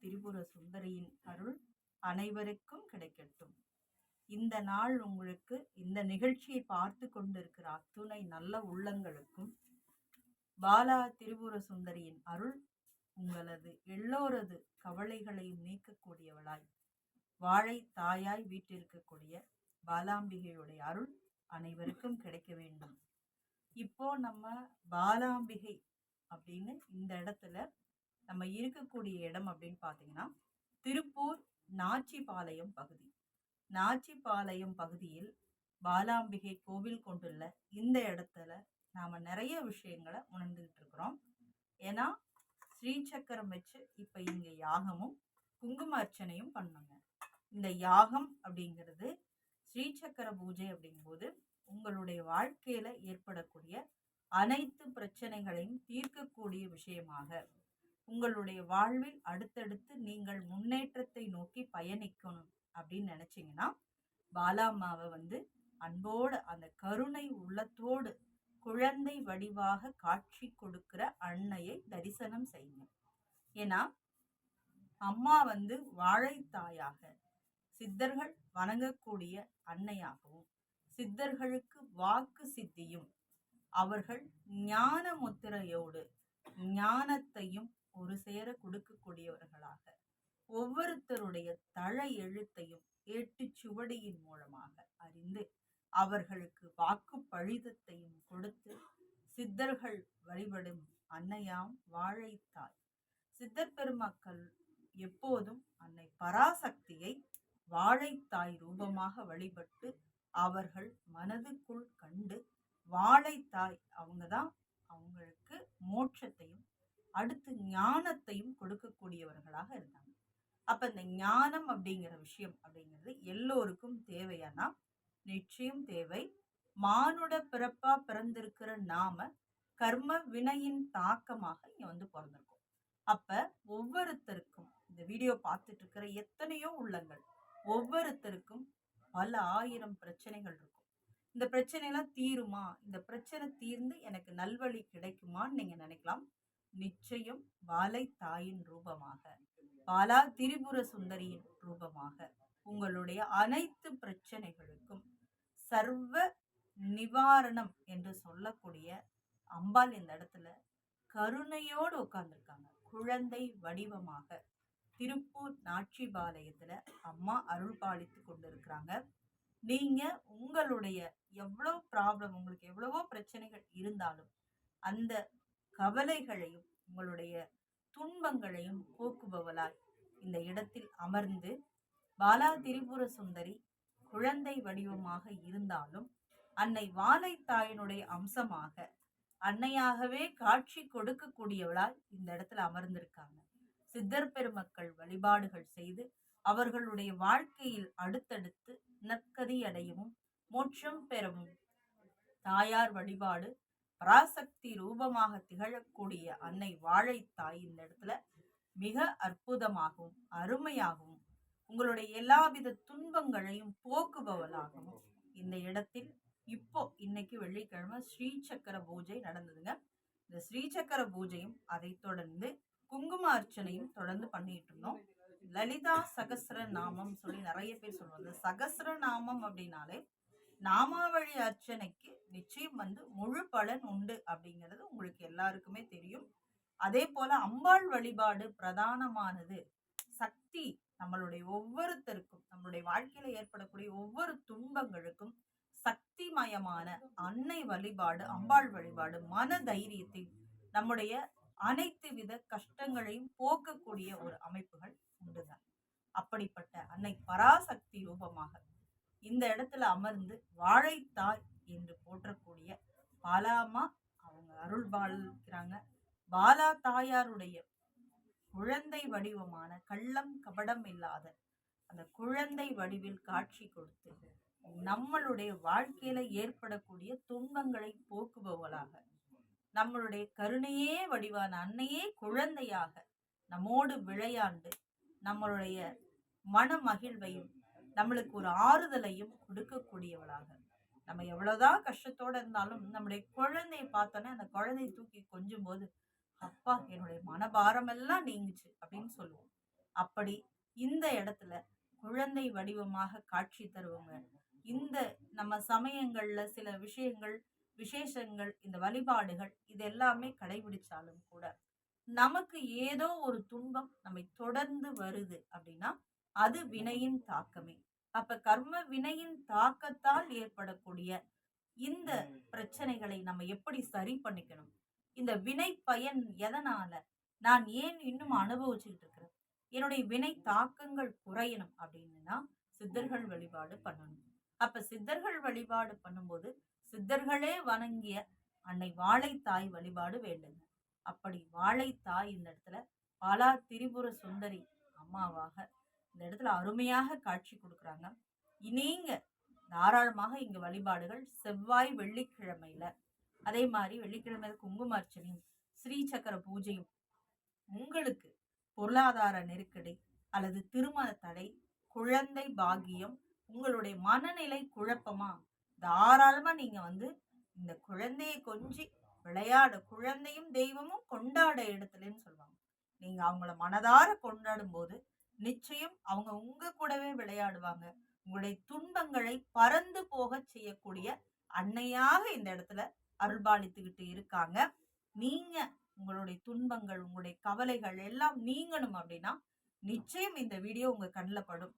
திரிபுர சுந்தரியின் அருள் அனைவருக்கும் கிடைக்கட்டும். இந்த நாள் உங்களுக்கு இந்த நிகழ்ச்சியை பார்த்து கொண்டிருக்கிற அத்துணை நல்ல உள்ளங்களுக்கும் பாலா திரிபுர சுந்தரியின் அருள் உங்களது எல்லோரது கவலைகளையும் நீக்கக்கூடியவளாய் வாழை தாயாய் வீட்டிருக்கக்கூடிய பாலாம்பிகையுடைய அருள் அனைவருக்கும் கிடைக்க வேண்டும். இப்போ நம்ம பாலாம்பிகை அப்படின்னு இந்த இடத்துல நம்ம இருக்கக்கூடிய இடம் அப்படின்னு பார்த்தீங்கன்னா திருப்பூர் நாச்சிபாளையம் பகுதி. நாச்சிபாளையம் பகுதியில் பாலாம்பிகை கோவில் கொண்டுள்ள இந்த இடத்துல நாம நிறைய விஷயங்களை உணர்ந்துகிட்டு இருக்கிறோம். ஏன்னா ஸ்ரீசக்கரம் வச்சு இப்ப இங்க யாகமும் குங்கும அர்ச்சனையும் பண்ணுங்க. இந்த யாகம் அப்படிங்கிறது ஸ்ரீசக்கர பூஜை அப்படிங்கும்போது உங்களுடைய வாழ்க்கையில ஏற்படக்கூடிய அனைத்து பிரச்சனைகளையும் தீர்க்கக்கூடிய விஷயமாக உங்களுடைய வாழ்வில் அடுத்தடுத்து நீங்கள் முன்னேற்றத்தை நோக்கி பயணிக்கணும் அப்படின்னு நினைச்சீங்கன்னா பாலாம்மாவை வந்து அன்போடு அந்த கருணை உள்ளத்தோடு குழந்தை வடிவாக காட்சி கொடுக்கிற அன்னையை தரிசனம் செய்யுங்க. ஏன்னா அம்மா வந்து வாழைத்தாயாக சித்தர்கள் வணங்கக்கூடிய அன்னையாகவும் சித்தர்களுக்கு வாக்கு சித்தியும் அவர்கள் ஞான முத்திரையோடு ஞானத்தையும் ஒரு சேர கொடுக்கக்கூடியவர்களாக. ஒவ்வொருத்தருடைய தழ எழுத்தையும் ஏட்டு சுவடியின் மூலமாக அறிந்து அவர்களுக்கு வாக்கு பழிதத்தையும் கொடுத்து சித்தர்கள் வழிபடும் அன்னையாம் வாழைத்தாய் சித்தர் பெருமக்கள் எப்போதும் அன்னை பராசக்தியை வாழைத்தாய் ரூபமாக வழிபட்டு அவர்கள் மனதுக்குள் கண்டு வாழைத்தாய் அவங்க தான் அவங்களுக்கு மோட்சத்தையும் அடுத்து ஞானத்தையும் கொடுக்கக்கூடியவர்களாக இருந்தாங்க. அப்ப இந்த ஞானம் அப்படிங்கிற விஷயம் அப்படிங்கிறது எல்லோருக்கும் தேவையானா நிச்சயம் தேவை. மானுட பிறப்பா பிறந்திருக்கிற நாம கர்ம வினையின் தாக்கமாக இங்க வந்து பிறந்திருக்கோம். அப்ப ஒவ்வொருத்தருக்கும் இந்த வீடியோ பார்த்துட்டு இருக்கிற எத்தனையோ உள்ளங்கள் ஒவ்வொருத்தருக்கும் பல ஆயிரம் பிரச்சனைகள் இருக்கும். இந்த பிரச்சனைலாம் தீருமா? இந்த பிரச்சனை தீர்ந்து எனக்கு நல்வழி கிடைக்குமான்னு நீங்க நினைக்கலாம். நிச்சயம் வாலை தாயின் ரூபமாக பாலா திரிபுர சுந்தரியின் ரூபமாக உங்களுடைய அனைத்து பிரச்சனைகளுக்கும் சர்வ நிவாரணம் என்று சொல்லக்கூடிய அம்பாள் இந்த இடத்துல கருணையோடு உட்கார்ந்துருக்காங்க. குழந்தை வடிவமாக திருப்பூர் நாச்சிபாளையத்துல அம்மா அருள் பாலித்து கொண்டிருக்கிறாங்க. நீங்க உங்களுடைய எவ்வளவு ப்ராப்ளம் உங்களுக்கு எவ்வளவோ பிரச்சனைகள் இருந்தாலும் அந்த கவலைகளையும் உங்களுடைய துன்பங்களையும் போக்குபவளாய் இந்த இடத்தில் அமர்ந்து பாலா திரிபுர சுந்தரி குழந்தை வடிவமாக இருந்தாலும் அன்னை வாழைத்தாயினுடைய அம்சமாக அன்னையாகவே காட்சி கொடுக்கக்கூடியவளாய் இந்த இடத்துல அமர்ந்திருக்காங்க. சித்தர் பெருமக்கள் வழிபாடுகள் செய்து அவர்களுடைய வாழ்க்கையில் அடுத்தடுத்து நற்கதி அடையவும் மோட்சம் பெறவும் தாயார் வழிபாடு பராசக்தி ரூபமாக திகழக்கூடிய அன்னை வாழைத்தாய் இந்த இடத்துல மிக அற்புதமாகவும் அருமையாகவும் உங்களுடைய எல்லாவித துன்பங்களையும் போக்குபவளாகவும் இந்த இடத்தில் இப்போ இன்னைக்கு வெள்ளிக்கிழமை ஸ்ரீசக்கர பூஜை நடந்ததுங்க. இந்த ஸ்ரீசக்கர பூஜையும் அதை தொடர்ந்து குங்கும அர்ச்சனையும் தொடர்ந்து பண்ணிட்டு இருந்தோம். லலிதா சகஸ்ர நாமம் சொல்லி நிறைய பேர் சொல்லுவாங்க. சகஸ்ர நாமம் அப்படின்னாலே நாமாவழி அர்ச்சனைக்கு நிச்சயம் வந்து முழு பலன் உண்டு அப்படிங்கிறது உங்களுக்கு எல்லாருக்குமே தெரியும். அதே போல அம்பாள் வழிபாடு பிரதானமானது. சக்தி நம்மளுடைய ஒவ்வொருத்தருக்கும் நம்மளுடைய வாழ்க்கையில ஏற்படக்கூடிய ஒவ்வொரு துன்பங்களுக்கும் சக்திமயமான அன்னை வழிபாடு அம்பாள் வழிபாடு மன தைரியத்தை நம்முடைய அனைத்து வித கஷ்டங்களையும் போக்கக்கூடிய ஒரு அமைப்புகள் உண்டுதான். அப்படிப்பட்ட அன்னை பராசக்தி ரூபமாக இந்த இடத்துல அமர்ந்து வாழைத்தாய் என்று போற்றக்கூடிய பாலாமா அவங்க அருள் வாழ்கிறாங்க. பாலா தாயாருடைய குழந்தை வடிவமான கள்ளம் கபடம் இல்லாத அந்த குழந்தை வடிவில் காட்சி கொடுத்து நம்மளுடைய வாழ்க்கையில ஏற்படக்கூடிய துன்பங்களை போக்குபவளாக நம்மளுடைய கருணையே வடிவான அன்னையே குழந்தையாக நம்மோடு விளையாண்டு நம்மளுடைய மன மகிழ்வையும் நம்மளுக்கு ஒரு ஆறுதலையும் கொடுக்கக்கூடியவளாக நம்ம எவ்வளவுதான் கஷ்டத்தோட இருந்தாலும் நம்முடைய குழந்தையை பார்த்தோன்னே அந்த குழந்தையை தூக்கி கொஞ்சும் போது அப்பா என்னுடைய மனபாரம் எல்லாம் நீங்குச்சு அப்படின்னு சொல்லுவோம். அப்படி இந்த இடத்துல குழந்தை வடிவமாக காட்சி தருவங்க. இந்த நம்ம சமயங்கள்ல சில விஷயங்கள் விசேஷங்கள் இந்த வழிபாடுகள் இது எல்லாமே கடைபிடிச்சாலும் கூட நமக்கு ஏதோ ஒரு துன்பம் நம்மை தொடர்ந்து வருது அப்படின்னா அது வினையின் தாக்கமே. அப்ப கர்ம வினையின் தாக்கத்தால் ஏற்படக்கூடிய இந்த பிரச்சனைகளை நம்ம எப்படி சரி பண்ணிக்கணும்? இந்த வினை பயன் எதனால? நான் ஏன் இன்னும் அனுபவிச்சுக்கிட்டு இருக்கிறேன்? என்னுடைய வினை தாக்கங்கள் குறையணும் அப்படின்னா சித்தர்கள் வழிபாடு பண்ணணும். அப்ப சித்தர்கள் வழிபாடு பண்ணும்போது சித்தர்களே வணங்கிய அன்னை வாழைத்தாய் வழிபாடு வேண்டுங்க அப்படி வாழைத்தாய் இந்த இடத்துல பாலா திரிபுர சுந்தரி அம்மாவாக இந்த இடத்துல அருமையாக காட்சி கொடுக்குறாங்க. நீங்க தாராளமாக இங்கே வழிபாடுகள் செவ்வாய் வெள்ளிக்கிழமையில. அதே மாதிரி வெள்ளிக்கிழமை குங்குமார்ச்சனையும் ஸ்ரீ சக்கர பூஜையும் உங்களுக்கு பொருளாதார நெருக்கடி அல்லது திருமண தடை குழந்தை பாகியம் உங்களுடைய மனநிலை குழப்பமா? தாராளமா நீங்க வந்து இந்த குழந்தையை கொஞ்சி விளையாட குழந்தையும் தெய்வமும் கொண்டாட இடத்துலன்னு சொல்லுவாங்க. நீங்க அவங்கள மனதார கொண்டாடும் போது நிச்சயம் அவங்க உங்க கூடவே விளையாடுவாங்க. உங்களுடைய துன்பங்களை பறந்து போக செய்யக்கூடிய அன்னையாக இந்த இடத்துல அருள்பாலித்துக்கிட்டு இருக்காங்க. நீங்க உங்களுடைய துன்பங்கள் உங்களுடைய கவலைகள் எல்லாம் நீங்கணும் அப்படின்னா நிச்சயம் இந்த வீடியோ உங்க கண்ணில் படும்.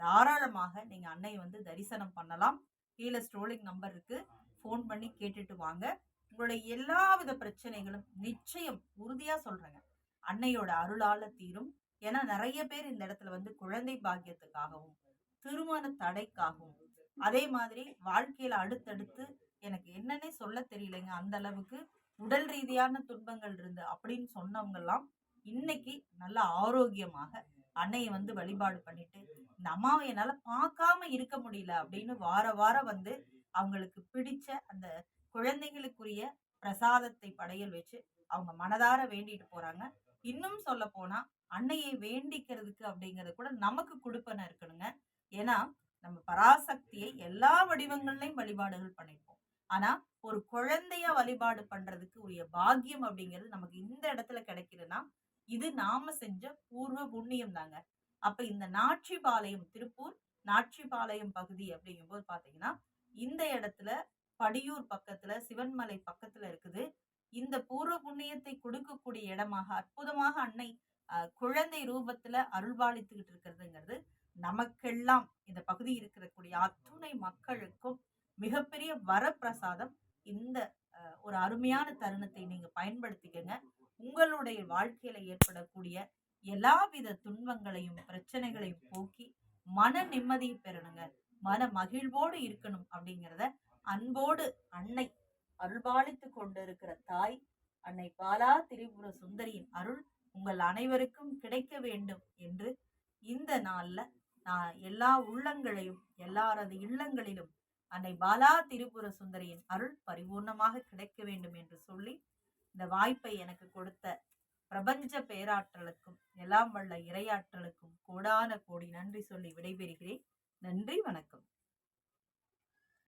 தாராளமாக நீங்க அன்னையை வந்து தரிசனம் பண்ணலாம். கீழே ஸ்ட்ரோலிங் நம்பர் இருக்கு. ஃபோன் பண்ணி கேட்டுட்டு வாங்க. உங்களுடைய எல்லா வித பிரச்சனைகளும் நிச்சயம் உறுதியா சொல்றேங்க. அன்னையோட அருளால தீரும். ஏன்னா நிறைய பேர் இந்த இடத்துல வந்து குழந்தை பாக்கியத்துக்காகவும் திருமண தடைக்காகவும் அதே மாதிரி வாழ்க்கையில அடுத்தடுத்து எனக்கு என்னன்னே சொல்ல தெரியலைங்க. அந்த அளவுக்கு உடல் ரீதியான துன்பங்கள் இருந்து அப்படின்னு சொன்னவங்கெல்லாம் இன்னைக்கு நல்ல ஆரோக்கியமாக அன்னையை வந்து வழிபாடு பண்ணிட்டு இந்த அம்மாவை என்னால பார்க்காம இருக்க முடியல அப்படின்னு வார வாரம் வந்து அவங்களுக்கு பிடிச்ச அந்த குழந்தைங்களுக்குரிய பிரசாதத்தை படையல் வச்சு அவங்க மனதார வேண்டிட்டு போறாங்க. இன்னும் சொல்ல போனா அன்னையை வேண்டிக்கிறதுக்கு அப்படிங்கறது கூட நமக்கு கொடுப்பன இருக்கணுங்க. ஏன்னா நம்ம பராசக்தியை எல்லா வடிவங்கள்லயும் வழிபாடுகள் பண்ணிருப்போம் ஆனா ஒரு குழந்தைய வழிபாடு பண்றதுக்கு உரிய பாக்கியம் அப்படிங்கிறது நமக்கு இந்த இடத்துல கிடைக்குதுன்னா இது நாம செஞ்ச பூர்வ புண்ணியம் தாங்க. அப்ப இந்த நாட்சிபாளையம் திருப்பூர் நாட்சிபாளையம் பகுதி அப்படிங்கும்போது பாத்தீங்கன்னா இந்த இடத்துல படியூர் பக்கத்துல சிவன்மலை பக்கத்துல இருக்குது. இந்த பூர்வ புண்ணியத்தை கொடுக்கக்கூடிய இடமாக அற்புதமாக அன்னை குழந்தை ரூபத்துல அருள்பாலித்துக்கிட்டு இருக்கிறதுங்கிறது நமக்கெல்லாம் இந்த பகுதி இருக்கக்கூடிய அத்துணை மக்களுக்கும் மிகப்பெரிய வரப்பிரசாதம். இந்த ஒரு அருமையான தருணத்தை நீங்க பயன்படுத்திக்கங்க. உங்களுடைய வாழ்க்கையில ஏற்படக்கூடிய எல்லாவித துன்பங்களையும் பிரச்சனைகளையும் போக்கி மன நிம்மதியை பெறணுங்க. மன மகிழ்வோடு இருக்கணும் அப்படிங்கிறத அன்போடு அன்னை அருள்பாலித்து கொண்டிருக்கிற தாய் அன்னை பாலா திரிபுர சுந்தரியின் அருள் உங்கள் அனைவருக்கும் கிடைக்க வேண்டும் என்று இந்த நாள்ல நான் எல்லா உள்ளங்களையும் எல்லாரது இல்லங்களிலும் அன்னை பாலா திரிபுர சுந்தரியின் அருள் பரிபூர்ணமாக கிடைக்க வேண்டும் என்று சொல்லி இந்த வாய்ப்பை எனக்கு கொடுத்த பிரபஞ்ச பேராற்றலுக்கும் எல்லாம் வல்ல இரையாற்றலுக்கும் கோடான கோடி நன்றி சொல்லி விடைபெறுகிறேன். நன்றி வணக்கம்.